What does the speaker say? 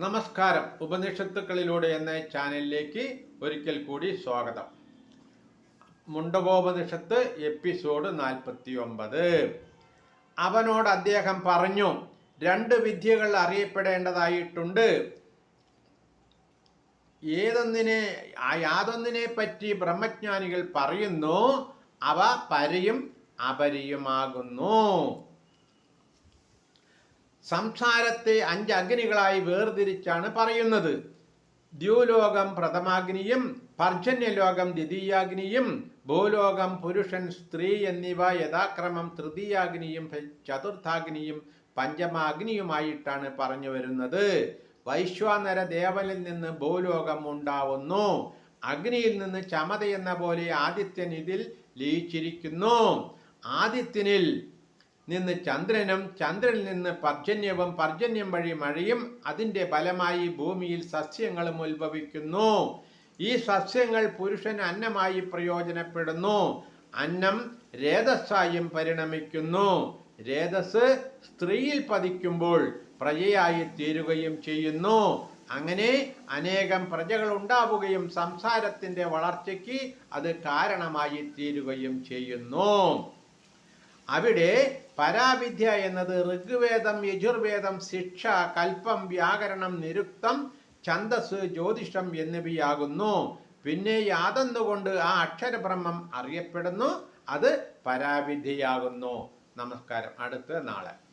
നമസ്കാരം. ഉപനിഷത്തുക്കളിലൂടെ എന്ന ചാനലിലേക്ക് ഒരിക്കൽ കൂടി സ്വാഗതം. മുണ്ടകോപനിഷത്ത് എപ്പിസോഡ് നാൽപ്പത്തി ഒമ്പത് അവനോട് അദ്ദേഹം പറഞ്ഞു രണ്ട് വിദ്യകൾ അറിയപ്പെടേണ്ടതായിട്ടുണ്ട്. ഏതൊന്നിനെ യാതൊന്നിനെ പറ്റി ബ്രഹ്മജ്ഞാനികൾ പറയുന്നു അവ പരയും അപരിയുമാകുന്നു. സംസാരത്തെ അഞ്ച് അഗ്നികളായി വേർതിരിച്ചാണ് പറയുന്നത്. ദ്യൂലോകം പ്രഥമാഗ്നിയും പർജന്യലോകം ദ്വിതീയാഗ്നിയും ഭൂലോകം പുരുഷൻ സ്ത്രീ എന്നിവ യഥാക്രമം തൃതീയാഗ്നിയും ചതുർത്ഥാഗ്നിയും പഞ്ചമാഗ്നിയുമായിട്ടാണ് പറഞ്ഞു വരുന്നത്. വൈശ്വാനര ദേവനിൽ നിന്ന് ഭൂലോകം ഉണ്ടാവുന്നു. അഗ്നിയിൽ നിന്ന് ചമത എന്ന പോലെ ആദിത്യൻ ഇതിൽ ലയിച്ചിരിക്കുന്നു. ആദിത്യനിൽ നിന്ന് ചന്ദ്രനും ചന്ദ്രനിൽ നിന്ന് പർജന്യവും പർജന്യം വഴി മഴയും അതിന്റെ ഫലമായി ഭൂമിയിൽ സസ്യങ്ങളും ഉത്ഭവിക്കുന്നു. ഈ സസ്യങ്ങൾ പുരുഷന് അന്നമായി പ്രയോജനപ്പെടുന്നു. അന്നം രേതസ്സായും പരിണമിക്കുന്നു. രേതസ് സ്ത്രീയിൽ പതിക്കുമ്പോൾ പ്രജയായി തീരുകയും ചെയ്യുന്നു. അങ്ങനെ അനേകം പ്രജകൾ ഉണ്ടാവുകയും സംസാരത്തിന്റെ വളർച്ചയ്ക്ക് അത് കാരണമായി തീരുകയും ചെയ്യുന്നു. അവിടെ പരാവിദ്യ എന്നത് ഋഗ്വേദം യജുർവേദം ശിക്ഷ കൽപ്പം വ്യാകരണം നിരുക്തം ഛന്ദസ് ജ്യോതിഷം എന്നിവയാകുന്നു. പിന്നെ യാതെന്നുകൊണ്ട് ആ അക്ഷരബ്രഹ്മം അറിയപ്പെടുന്നു? അത് പരാവിദ്യയാകുന്നു. നമസ്കാരം. അടുത്ത നാളെ.